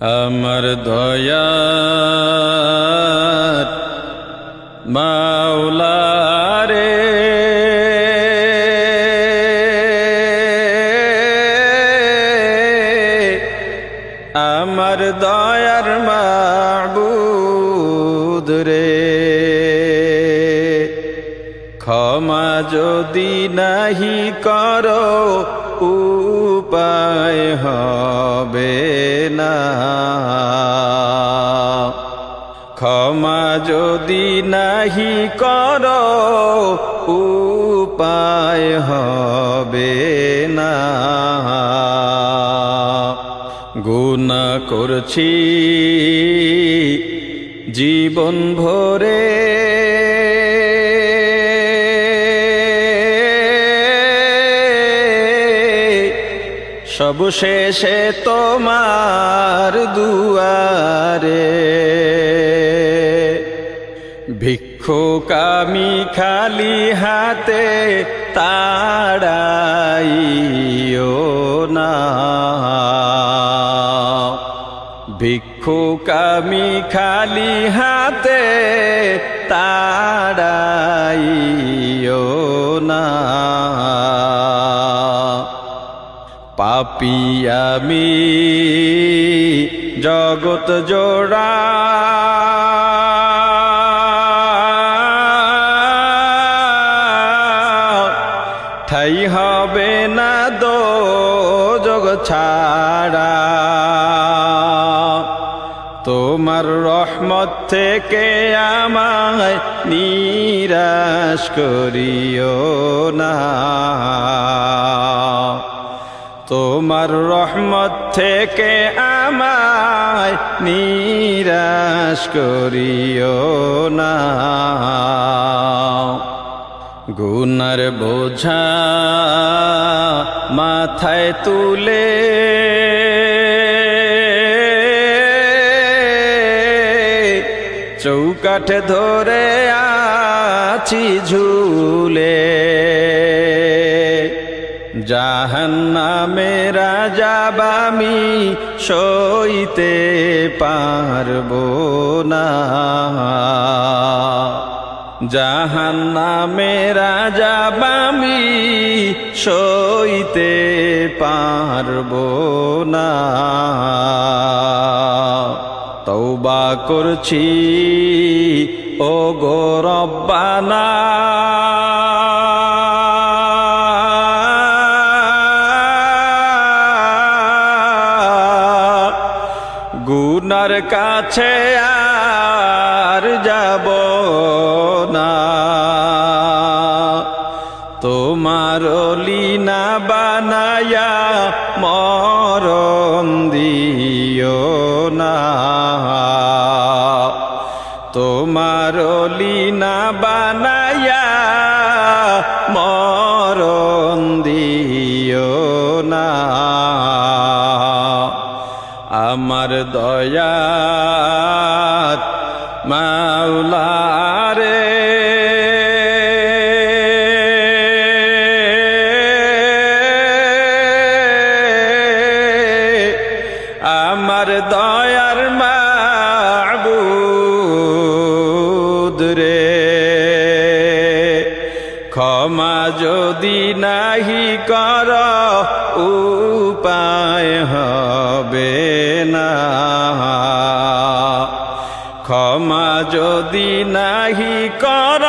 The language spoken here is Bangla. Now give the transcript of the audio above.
আমার দয়া মাওলারে। আমার দয়ার মাবুদ রে। যদি নাহি করো, উপায় হবে না। ক্ষমা যদি নাহি করো, উপায় হবে না। গুণা করছি জীবন ভরে। সবশেষে তোমার দুয়ারে। ভিক্ষুক আমি খালি হাতে তাড়াইও না। ভিক্ষুক আমি খালি হাতে পাপি আমি জগত জোড়া। ঠাই হবে না দো জগ ছাড়া। তোমার রহমত থেকে আমায় নিরাশ করিও না। তোমার রহমত থেকে আমায় নিরাশ করিও না। গুনার বোঝা মাথায় তুলে চৌকাঠে ধরে আছি ঝুলে। জাহান্নামে রাজাবামি সইতে পারব না। জাহান্নামে রাজাবামি সইতে পারব না। তৌবা করছি ও গো রব্বানা। গুনার কাছে আর যাব না। তোমার লীনা বানায়া মরণ দিও না। তোমার লীনা বানায়া মরণ দিও না। আমার দয়াত মাওলারে। আমার দয়ার মাবুদ রে। ক্ষমা যদি নাহি কর উপায় হবে না। ক্ষমা যদি নাহি কর